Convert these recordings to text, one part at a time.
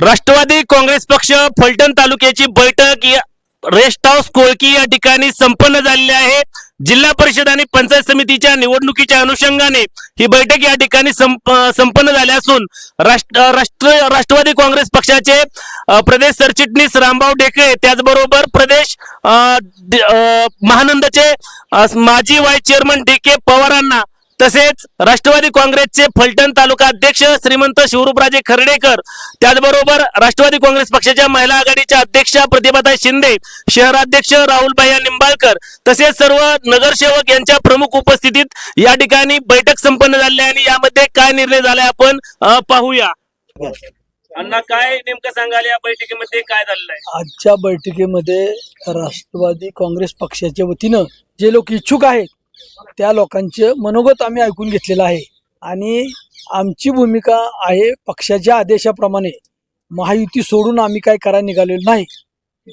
राष्ट्रवादी काँग्रेस पक्ष फलटण तालुक्याची बैठक या रेस्ट हाऊस कोळकी या ठिकाणी संपन्न झालेली आहे. जिल्हा परिषद आणि पंचायत समितीच्या निवडणुकीच्या अनुषंगाने ही बैठक या ठिकाणी संप संपन्न झाली असून राष्ट्र राष्ट्र राष्ट्रवादी काँग्रेस पक्षाचे प्रदेश सरचिटणीस रामभाऊ ढेकळे त्याचबरोबर प्रदेश महानंदचे माजी वाईस चेअरमन डी के पवारांना तसेच राष्ट्रवादी काँग्रेसचे फलटण तालुका अध्यक्ष श्रीमंत शिवरूपराजे खर्डेकर त्याचबरोबर राष्ट्रवादी काँग्रेस पक्षाच्या महिला आघाडीच्या अध्यक्षा प्रतिभाताई शिंदे शहराध्यक्ष राहुलभाई निंबाळकर तसेच सर्व नगरसेवक यांच्या प्रमुख उपस्थितीत या ठिकाणी बैठक संपन्न झाली आणि यामध्ये काय निर्णय झालाय आपण पाहूया. अण्णा काय नेमकं सांगाल या बैठकीमध्ये? काय झालेलं आहे आजच्या बैठकीमध्ये राष्ट्रवादी काँग्रेस पक्षाच्या वतीनं जे लोक इच्छुक आहेत त्या लोकांचे मनोगत आम्ही ऐकून घेतलेलं आहे. आणि आमची भूमिका आहे पक्षाच्या आदेशाप्रमाणे. महायुती सोडून आम्ही काय करायला निघालेलो नाही.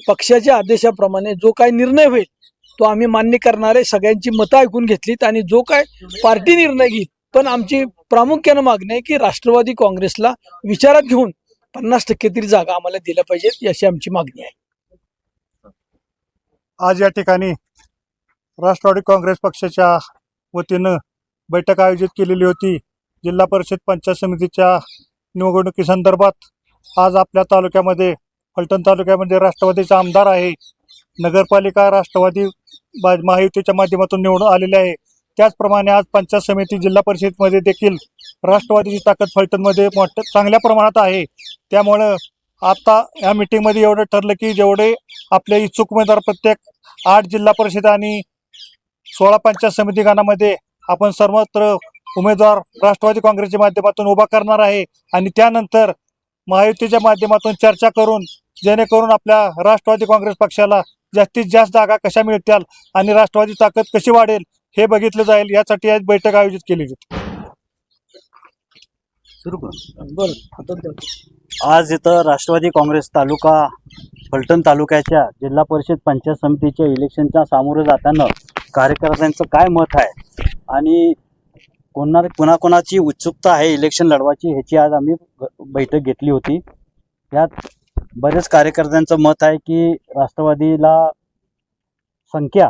पक्षाच्या आदेशाप्रमाणे जो काय निर्णय होईल तो आम्ही मान्य करणारे सगळ्यांची मतं ऐकून घेतलीत आणि जो काय पार्टी निर्णय घेईल पण आमची प्रामुख्यानं मागणी आहे की राष्ट्रवादी काँग्रेसला विचारात घेऊन पन्नास टक्के तरी जागा आम्हाला दिल्या पाहिजेत अशी आमची मागणी आहे. आज या ठिकाणी राष्ट्रवादी काँग्रेस पक्षाच्या वतीनं बैठक आयोजित केलेली होती. जिल्हा परिषद पंचायत समितीच्या निवडणुकीसंदर्भात आज आपल्या तालुक्यामध्ये फलटण तालुक्यामध्ये राष्ट्रवादीचा आमदार आहे. नगरपालिका राष्ट्रवादी बा- महायुतीच्या माध्यमातून निवडून आलेले आहे. त्याचप्रमाणे आज पंचायत समिती जिल्हा परिषदमध्ये देखील राष्ट्रवादीची ताकद फलटणमध्ये मोठ्या चांगल्या प्रमाणात आहे. त्यामुळं आता या मिटिंगमध्ये एवढं ठरलं की जेवढे आपले इच्छुक उमेदवार प्रत्येक आठ जिल्हा परिषद आणि सोळा पंचायत समिती गणामध्ये आपण सर्वत्र उमेदवार राष्ट्रवादी काँग्रेसच्या माध्यमातून उभा करणार आहे. आणि त्यानंतर महायुतीच्या माध्यमातून चर्चा करून जेणेकरून आपल्या राष्ट्रवादी काँग्रेस पक्षाला जास्तीत जास्त जागा कशा मिळतील आणि राष्ट्रवादी ताकद कशी वाढेल हे बघितलं जाईल. यासाठी आज बैठक आयोजित केली होती. आज इथं राष्ट्रवादी काँग्रेस तालुका फलटण तालुक्याच्या जिल्हा परिषद पंचायत समितीच्या इलेक्शनच्या सामोरं जाताना कार्यकर्त्यांचं काय मत आहे? आणि कोणा कोणाकोणाची उत्सुकता आहे इलेक्शन लढवायची ह्याची आज आम्ही बैठक घेतली होती. यात बरेच कार्यकर्त्यांचं मत आहे की राष्ट्रवादीला संख्या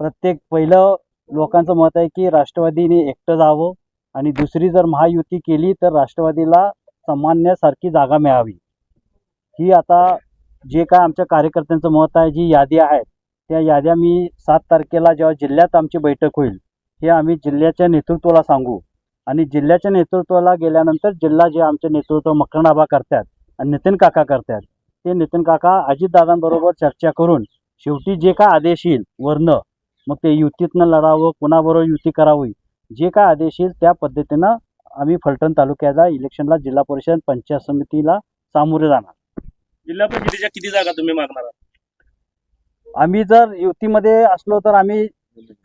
प्रत्येक पहिलं लोकांचं मत आहे की राष्ट्रवादीने एकटं जावं आणि दुसरी जर महायुती केली तर राष्ट्रवादीला सामान्यासारखी जागा मिळावी. ही आता जे काय आमच्या कार्यकर्त्यांचं मत आहे जी यादी आहेत त्या याद्या मी सात तारखेला जेव्हा जिल्ह्यात आमची बैठक होईल हे आम्ही जिल्ह्याच्या नेतृत्वाला सांगू आणि जिल्ह्याच्या नेतृत्वाला गेल्यानंतर जिल्हा जे आमचे नेतृत्व मकरणाबा करतात आणि नितीन काका करतात ते नितीन काका अजितदादांबरोबर चर्चा करून शेवटी जे काय आदेश येईल वर्ण मग ते युतीतनं लढावं कुणाबरोबर युती करावी जे काय आदेश येईल त्या पद्धतीनं आम्ही फलटण तालुक्याला इलेक्शनला जिल्हा परिषद पंचायत समितीला सामोरे जाणार जिल्हा परिषदेच्या किती जागा तुम्ही मागणार आहात? आम्ही जर युतीमध्ये असलो तर आम्ही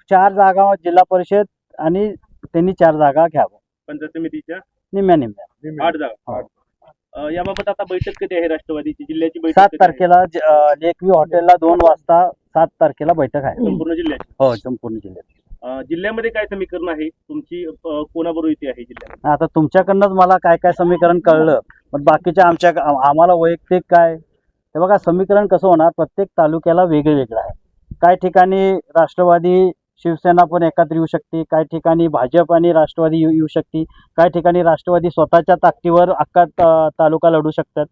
चार जागा जिल्हा परिषद आणि त्यांनी चार जागा घ्यावं. पंचायत समितीच्या निम्म्या निम्म्या आठ जागा. हो. अ, याबाबत आता बैठक कधी आहे राष्ट्रवादीची? जिल्ह्याची बैठक सात कधी आहे? तारखेला ज- अं, लेकवी हॉटेलला दोन वाजता सात तारखेला बैठक आहे. संपूर्ण जिल्ह्याची? हो संपूर्ण जिल्ह्यात अ, जिल्ह्यामध्ये काय समीकरण आहे? तुमची अ, कोणाबरोबर युती आहे जिल्ह्यात आता तुमच्याकडनंच मला काय काय समीकरण कळलं पण बाकीच्या आमच्या आम- आम्हाला वैयक्तिक काय हे बघा समीकरण कसं होणार? प्रत्येक तालुक्याला वेगळं वेगळं आहे. काही ठिकाणी राष्ट्रवादी शिवसेना पण एकत्र येऊ शकते काही ठिकाणी भाजप आणि राष्ट्रवादी येऊ शकते काही ठिकाणी राष्ट्रवादी स्वतःच्या ताकदीवर अख्खा तालुका लढू शकतात.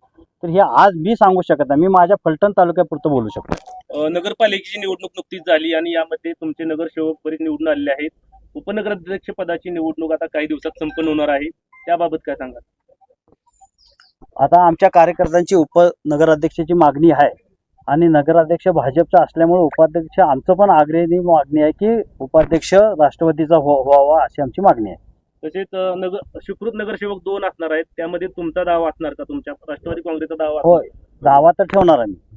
तर हे आज मी सांगू शकत नाही मी माझ्या फलटण तालुक्यापुरतं बोलू शकतो. नगरपालिकेची निवडणूक नुकतीच झाली आणि यामध्ये तुमचे नगरसेवक बरेच निवडून आलेले आहेत. उपनगराध्यक्ष पदाची निवडणूक आता काही दिवसात संपन्न होणार आहे. त्याबाबत काय सांगा आता आमच्या कार्यकर्त्यांची उपनगराध्यक्षाची मागणी आहे. आणि नगराध्यक्ष भाजपचा असल्यामुळे उपाध्यक्ष आमचं पण आग्रही मागणी आहे की उपाध्यक्ष राष्ट्रवादीचा व्हा- व्हावा अशी आमची मागणी आहे. तसेच नगर स्वीकृत नगरसेवक दोन असणार आहेत. त्यामध्ये तुमचा दावा असणार का? तुमच्या राष्ट्रवादी काँग्रेसचा दावा होय. दावा तर ठेवणार आम्ही.